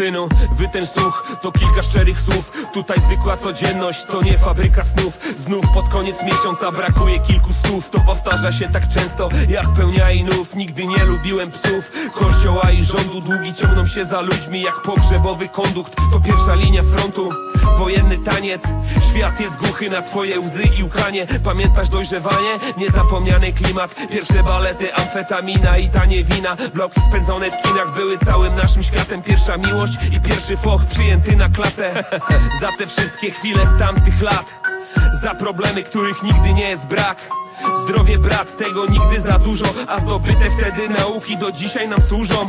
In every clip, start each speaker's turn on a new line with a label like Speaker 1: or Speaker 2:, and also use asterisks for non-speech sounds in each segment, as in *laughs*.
Speaker 1: Synu, wytęż słuch, to kilka szczerych słów. Tutaj zwykła codzienność, to nie fabryka snów. Znów pod koniec miesiąca brakuje kilku stów. To powtarza się tak często, jak pełnia i nów. Nigdy nie lubiłem psów, kościoła i rządu. Długi ciągną się za ludźmi, jak pogrzebowy kondukt. To pierwsza linia frontu, wojenny taniec. Świat jest głuchy na twoje łzy i łkanie. Pamiętasz dojrzewanie? Niezapomniany klimat. Pierwsze balety, amfetamina i tanie wina Bloki spędzone w kinach były całym naszym światem. Pierwsza miłość i pierwszy foch przyjęty na klatę. Za te wszystkie chwile z tamtych lat. Za problemy, których nigdy nie jest brak. Zdrowie brat, tego nigdy za dużo. A zdobyte wtedy nauki do dzisiaj nam służą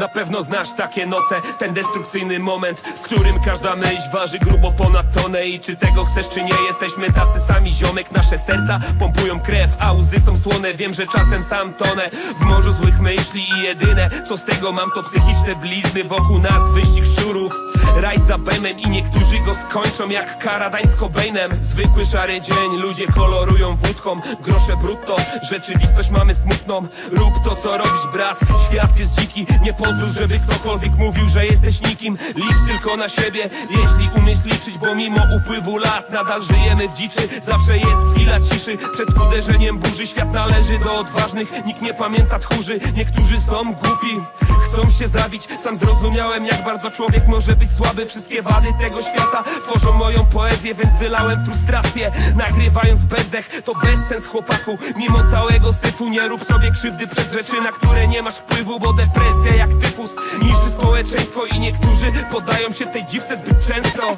Speaker 1: Na pewno znasz takie noce, ten destrukcyjny moment W którym każda myśl waży grubo ponad tonę. I czy tego chcesz czy nie, jesteśmy tacy sami. Ziomek, nasze serca pompują krew, a łzy są słone. Wiem, że czasem sam tonę w morzu złych myśli. I jedyne, co z tego mam to psychiczne blizny Wokół nas. Wyścig szczurów Rajd za bemem. I niektórzy go skończą jak Karadań z Cobainem Zwykły szary dzień, ludzie kolorują wódką. Grosze brutto, rzeczywistość mamy smutną. Rób to co robisz brat, świat jest dziki Nie pozwól, żeby ktokolwiek mówił, że jesteś nikim. Licz tylko na siebie, jeśli umiesz liczyć Bo mimo upływu lat nadal żyjemy w dziczy. Zawsze jest chwila ciszy przed uderzeniem burzy Świat należy do odważnych, nikt nie pamięta tchórzy Niektórzy są głupi, chcą się zabić Sam zrozumiałem jak bardzo człowiek może być słaby. Wszystkie wady tego świata tworzą moją poezję Więc wylałem frustrację, nagrywając bezdech. To bezsens chłopaku, mimo całego syfu. Nie rób sobie krzywdy przez rzeczy, na które nie masz wpływu Bo depresja jak tyfus niszczy społeczeństwo I niektórzy poddają się tej dziwce zbyt często.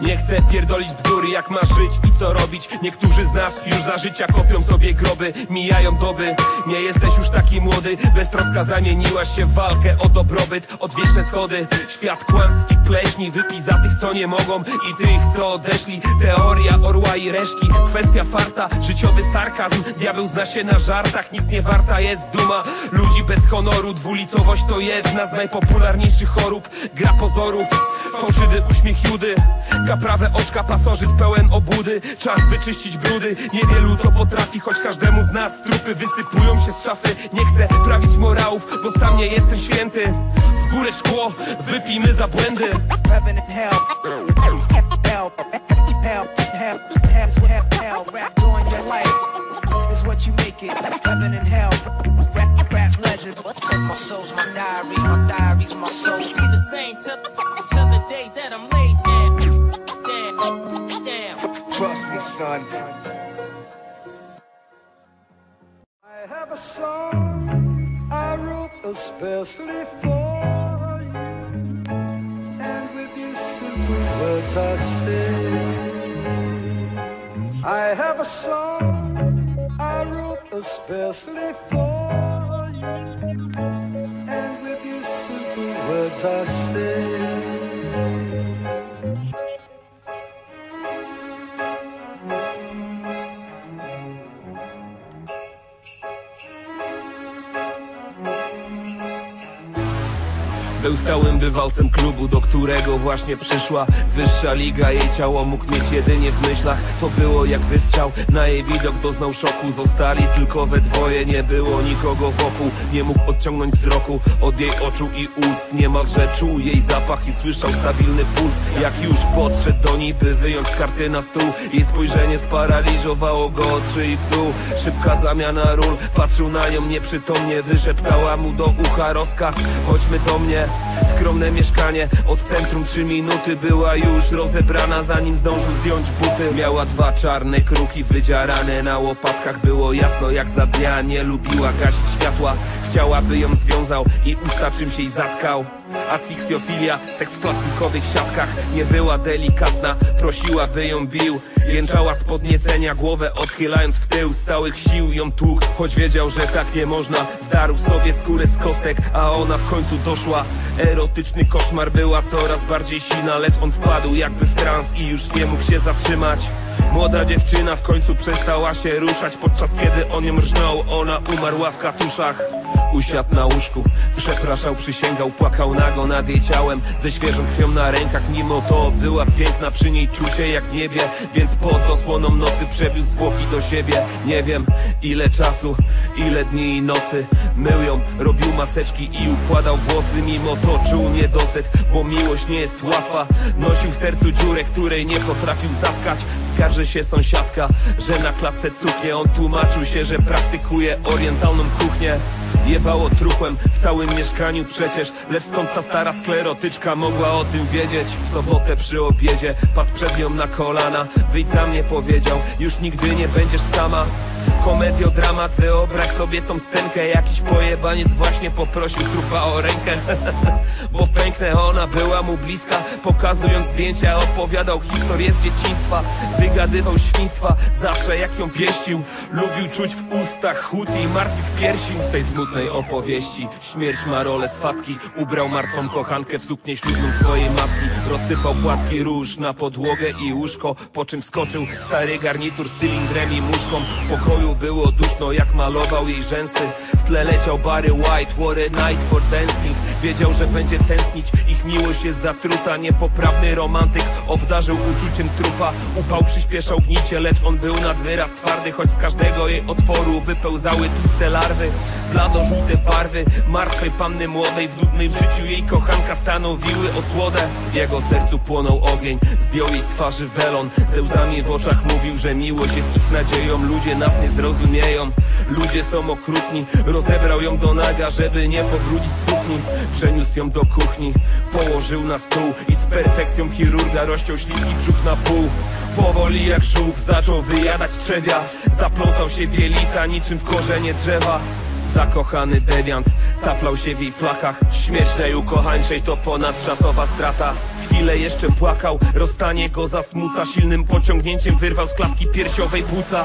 Speaker 1: Nie chcę pierdolić bzdury jak masz żyć co robić. Niektórzy z nas już za życia kopią sobie groby Mijają doby, nie jesteś już taki młody Beztroska zamieniłaś się w walkę o dobrobyt Odwieczne schody, świat kłamstw i pleśni Wypij za tych co nie mogą i tych co odeszli. Teoria orła i reszki, kwestia farta Życiowy sarkazm, diabeł zna się na żartach Nic nie warta jest duma. Ludzi bez honoru Dwulicowość to jedna z najpopularniejszych chorób. Gra pozorów, fałszywy uśmiech Judy. Kaprawe oczka, pasożyt pełen obłudy. Czas wyczyścić brudy. Niewielu to potrafi, choć każdemu z nas Trupy wysypują się z szafy. Nie chcę prawić morałów, bo sam nie jestem święty. W górę szkło, wypijmy za błędy.
Speaker 2: Revenant hell, hell, hell, hell, hell, Trust.
Speaker 3: I have a song I wrote especially for you, and with these simple words I say, I have a song I wrote especially for you, and with these simple words I say.
Speaker 1: Był stałym bywalcem klubu, do którego właśnie przyszła Wyższa liga, jej ciało mógł mieć jedynie w myślach. To było jak wystrzał, na jej widok. Doznał szoku Zostali tylko we dwoje, nie było nikogo wokół. Nie mógł odciągnąć wzroku od jej oczu i ust. Niemalże czuł jej zapach i słyszał stabilny puls. Jak już podszedł do niej, by wyjąć karty na stół. Jej spojrzenie sparaliżowało go oczy i w dół. Szybka zamiana ról, patrzył na nią nieprzytomnie Wyszeptała mu do ucha rozkaz, chodźmy do mnie Skromne mieszkanie, od centrum trzy minuty Była już rozebrana, zanim zdążył zdjąć buty. Miała dwa czarne kruki wydziarane na łopatkach Było jasno jak za dnia, nie lubiła gasić światła Chciała by ją związał i usta czymś jej zatkał. Asfiksjofilia, seks w plastikowych siatkach Nie była delikatna, prosiła by ją bił. Jęczała z podniecenia, głowę odchylając w tył Z całych sił. Ją tłukł, choć wiedział, że tak nie można Zdarł sobie skórę z kostek, a ona w końcu doszła. Erotyczny koszmar była coraz bardziej silna Lecz on wpadł jakby w trans i już nie mógł się zatrzymać. Młoda dziewczyna w końcu przestała się ruszać Podczas kiedy on ją rżnął, ona umarła w katuszach Usiadł na łóżku, przepraszał, przysięgał, płakał nago nad jej ciałem Ze świeżą krwią na rękach, mimo to była piękna Przy niej czucie jak w niebie, więc pod osłoną nocy przewiózł zwłoki do siebie. Nie wiem ile czasu, ile dni i nocy Mył ją, robił maseczki i układał włosy Mimo to czuł niedosyt, bo miłość nie jest łatwa. Nosił w sercu dziurę, której nie potrafił zatkać. Skarży się sąsiadka, że na klatce cuknie On tłumaczył się, że praktykuje orientalną kuchnię Jebało truchłem w całym mieszkaniu przecież. Lecz skąd ta stara sklerotyczka mogła o tym wiedzieć? W sobotę przy obiedzie padł przed nią na kolana. Wyjdź za mnie powiedział, już nigdy nie będziesz sama Komediodramat, wyobraź sobie tą scenkę. Jakiś pojebaniec właśnie poprosił trupa o rękę. *laughs* Bo piękna ona była mu bliska. Pokazując zdjęcia opowiadał historię z dzieciństwa. Wygadywał świństwa zawsze jak ją pieścił. Lubił czuć w ustach chód i martwych piersi W tej smutnej opowieści śmierć ma rolę swatki. Ubrał martwą kochankę w suknię ślubną swojej matki. Rozsypał płatki róż na podłogę i łóżko Po czym skoczył stary garnitur z cylindrem i muszką. W pokoju było duszno jak malował jej rzęsy. W tle leciał Barry White, what a night for dancing. Wiedział, że będzie tęsknić, ich miłość jest zatruta. Niepoprawny romantyk obdarzył uczuciem trupa. Upał przyspieszał gnicie, lecz on był nad wyraz twardy Choć z każdego jej otworu wypełzały tłuste larwy Blado-żółte barwy martwej panny młodej. W nudnej życiu jej kochanka stanowiły osłodę. W jego sercu płonął ogień, zdjął jej z twarzy welon. Ze łzami w oczach mówił, że miłość jest ich nadzieją. Ludzie nas nie zrozumieją, ludzie są okrutni. Rozebrał ją do naga, żeby nie pobrudzić sukni. Przeniósł ją do kuchni, położył na stół I z perfekcją chirurga rozciął śliski brzuch na pół. Powoli jak żółw zaczął wyjadać trzewia. Zaplątał się wielita niczym w korzenie drzewa Zakochany dewiant taplał się w jej flakach. Śmierć najukochańszej to ponadczasowa strata. Chwilę jeszcze płakał, rozstanie go zasmuca. Silnym pociągnięciem wyrwał z klatki piersiowej płuca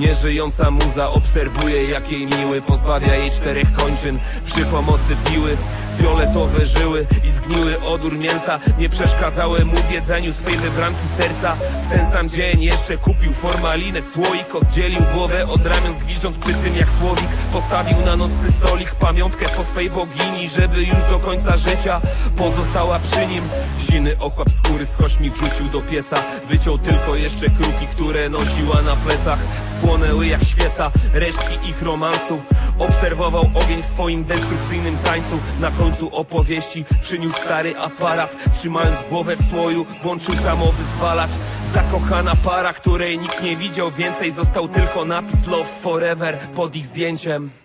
Speaker 1: Nieżyjąca muza obserwuje jak jej miły Pozbawia jej czterech kończyn. Przy pomocy piły Fioletowe żyły i zgniły odór mięsa. Nie przeszkadzały mu w jedzeniu swej wybranki serca. W ten sam dzień jeszcze kupił formalinę Słoik oddzielił głowę od ramion Zgwiżdżąc przy tym jak słowik. Postawił na nocny stolik pamiątkę po swej bogini Żeby już do końca życia pozostała przy nim. Siny ochłap skóry z kośmi wrzucił do pieca. Wyciął tylko jeszcze kruki, które nosiła na plecach Spłonęły jak świeca resztki ich romansu. Obserwował ogień w swoim destrukcyjnym tańcu. Na końcu opowieści przyniósł stary aparat. Trzymając głowę w słoju włączył samowyzwalacz. Zakochana para, której nikt nie widział więcej Został tylko napis Love Forever pod ich zdjęciem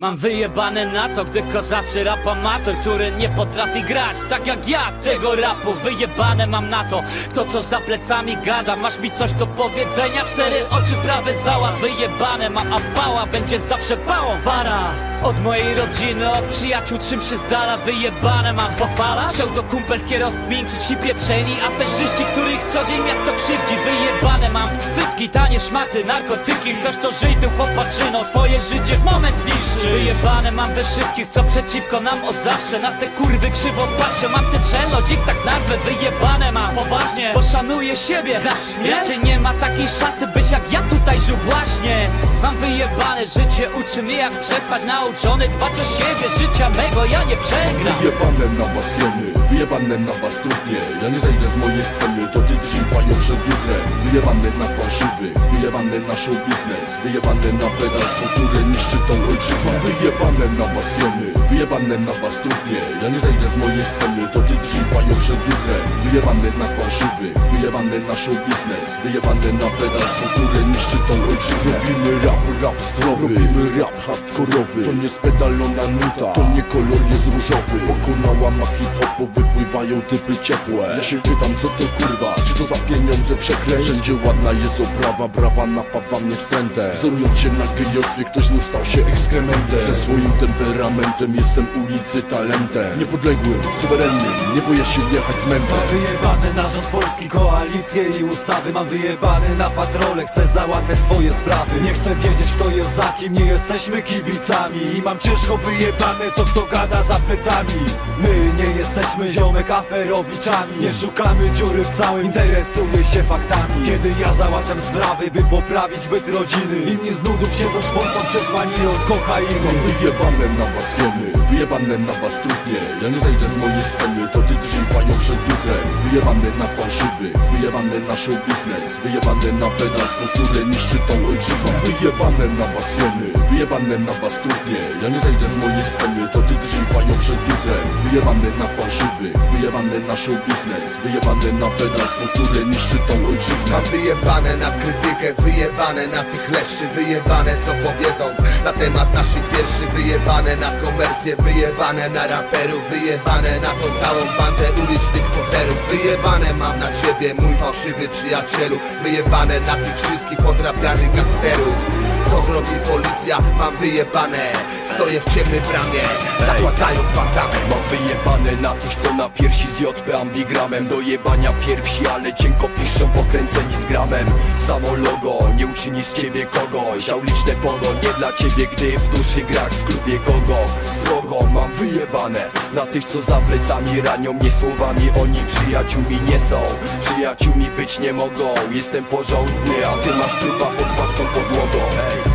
Speaker 4: Mam wyjebane na to, gdy kozaczy rap amator Który nie potrafi grać. Tak jak ja tego rapu Wyjebane mam na to, kto co za plecami gada Masz mi coś do powiedzenia, cztery oczy sprawy zała Wyjebane mam, a pała będzie zawsze pałą Wara. Od mojej rodziny, od przyjaciół czym się z dala Wyjebane mam, pochwala? Pseudokumpelskie rozkminki, ci pieprzeni Aferzyści, których co dzień miasto krzywdzi Wyjebane mam. Ksywki, tanie szmaty, narkotyki Chcesz to żyj tym chłopaczyno, swoje życie w moment zniszczy Wyjebane mam we wszystkich, co przeciwko nam od zawsze? Na te kurwy krzywo patrzę, mam tę czelność, ich tak nazwę Wyjebane mam, poważnie, poszanuję siebie. Znasz mnie? Raczej nie ma takiej szansy, byś jak ja tutaj żył. Właśnie. Mam wyjebane życie, uczy mnie jak przetrwać. Nauczony dbać o siebie, życia mego ja nie przegram.
Speaker 5: Wyjebane na was jony, wyjebane na was trudnie. Ja nie zejdę z mojej sceny, to ty drzyj panią przed jutrem. Wyjebane na fałszywy, wyjebane na show biznes. Wyjebane na pedalstwo, które niszczy tą ojczyznę. Wyjebane na was jony, wyjebane na was trudnie. Ja nie zejdę z mojej sceny, to ty drzyj panią przed jutrem. Wyjebane na fałszywy, wyjebane na show biznes Wyjebane na pedalstwo, które niszczy tą ojczyznę. Robimy rap, rap zdrowy, robimy rap hardkorowy. To nie spedalona nuta, to nie kolor jest różowy. Pokonała ma hip-hopu, wypływają typy ciepłe. Ja się pytam co to kurwa, czy to za pieniądze przekleństw Wszędzie ładna jest oprawa, brawa napawa mnie wstrętę Wzorując się na gejostwie, ktoś znów stał się ekskrementem. Ze swoim temperamentem jestem ulicy talentem. Niepodległym, suwerennym, nie boję się jechać z
Speaker 6: wyjebane na rząd polski, koalicję i ustawy Mam wyjebane na patrole, chcę załatwiać swoje sprawy. Nie chcę wiedzieć kto jest za kim, nie jesteśmy kibicami I mam ciężko wyjebane co kto gada za plecami. My nie jesteśmy ziomek aferowiczami. Nie szukamy dziury w całym, interesuję się faktami. Kiedy ja załatwiam sprawy, by poprawić byt rodziny Inni z nudów siedzą szpącą przeszłani od kokainy.
Speaker 5: Wyjebane na was hieny, wyjebane na was trudnie Ja nie zejdę z mojej sceny, to ty drzyj panią przed jutrem. Wyjebane na fałszywy, wyjebane na show biznes Wyjebane na pedalstwo, które niszczy tą ojczyznę Wyjebane na was hieny, wyjebane na was trudnie Ja nie zejdę z mojej sceny, to ty drzyj panią przed jutrem. Wyjebane na fałszywy, wyjebane na show biznes Wyjebane na pedalstwo, które niszczy tą ojczyznę.
Speaker 7: Wyjebane na krytykę, wyjebane na tych leszczy Wyjebane co powiedzą na temat naszych wierszy. Wyjebane na komercję, wyjebane na raperów Wyjebane na tą całą bandę ulicznych pozerów. Wyjebane mam na ciebie mój fałszywy przyjacielu. Wyjebane na tych wszystkich podrabianych gangsterów Co zrobi policja? Mam wyjebane. Stoję w ciemnej bramie, zakładając bandamę
Speaker 8: Mam wyjebane na tych, co na piersi z JP ambigramem Do jebania piersi, ale cienko piszczą pokręceni z gramem. Samo logo, nie uczyni z ciebie kogoś. Auliczne pogo, nie dla ciebie, gdy w duszy grak w klubie gogo. Srogo, mam wyjebane na tych, co za plecami ranią mnie słowami. Oni przyjaciółmi nie są, przyjaciółmi być nie mogą. Jestem porządny, a ty masz trupa pod własną podłogą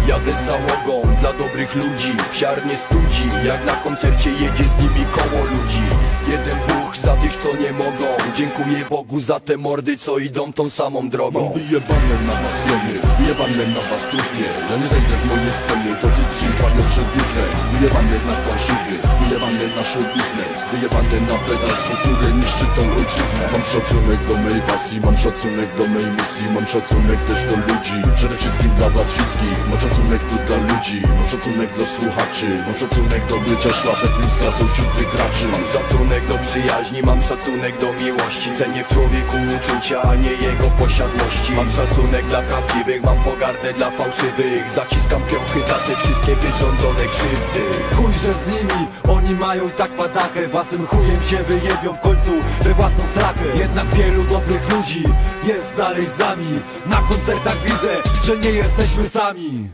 Speaker 8: jadę z załogą dla dobrych ludzi. Psiar nie studzi, jak na koncercie jedzie z nimi koło ludzi. Jeden Bóg za co nie mogą. Dziękuję Bogu za te mordy, co idą tą samą drogą.
Speaker 5: Mam wyjebane na was hieny, wyjebane na was trudnie Ja nie zejdę z mojej sceny, to ty drzyj panią przed jutrem. Wyjebane na fałszywy, wyjebane na show biznes. Wyjebane na pedalstwo, które niszczy tą ojczyznę. Mam szacunek do mej pasji, mam szacunek do mej misji. Mam szacunek też do ludzi, przede wszystkim dla was wszystkich. Mam szacunek tu dla ludzi, mam szacunek do słuchaczy. Mam szacunek do bycia szlachetnym z klasą wśród tych graczy.
Speaker 8: Mam szacunek do przyjaźni, mam szacunek do miłości. Cenię w człowieku uczucia, a nie jego posiadłości. Mam szacunek dla prawdziwych, mam pogardę dla fałszywych. Zaciskam piąchy za te wszystkie wyrządzone krzywdy.
Speaker 6: Chujże z nimi, oni mają i tak padakę Własnym chujem się wyjebią w końcu we własną strakę Jednak wielu dobrych ludzi jest dalej z nami. Na koncertach widzę, że nie jesteśmy sami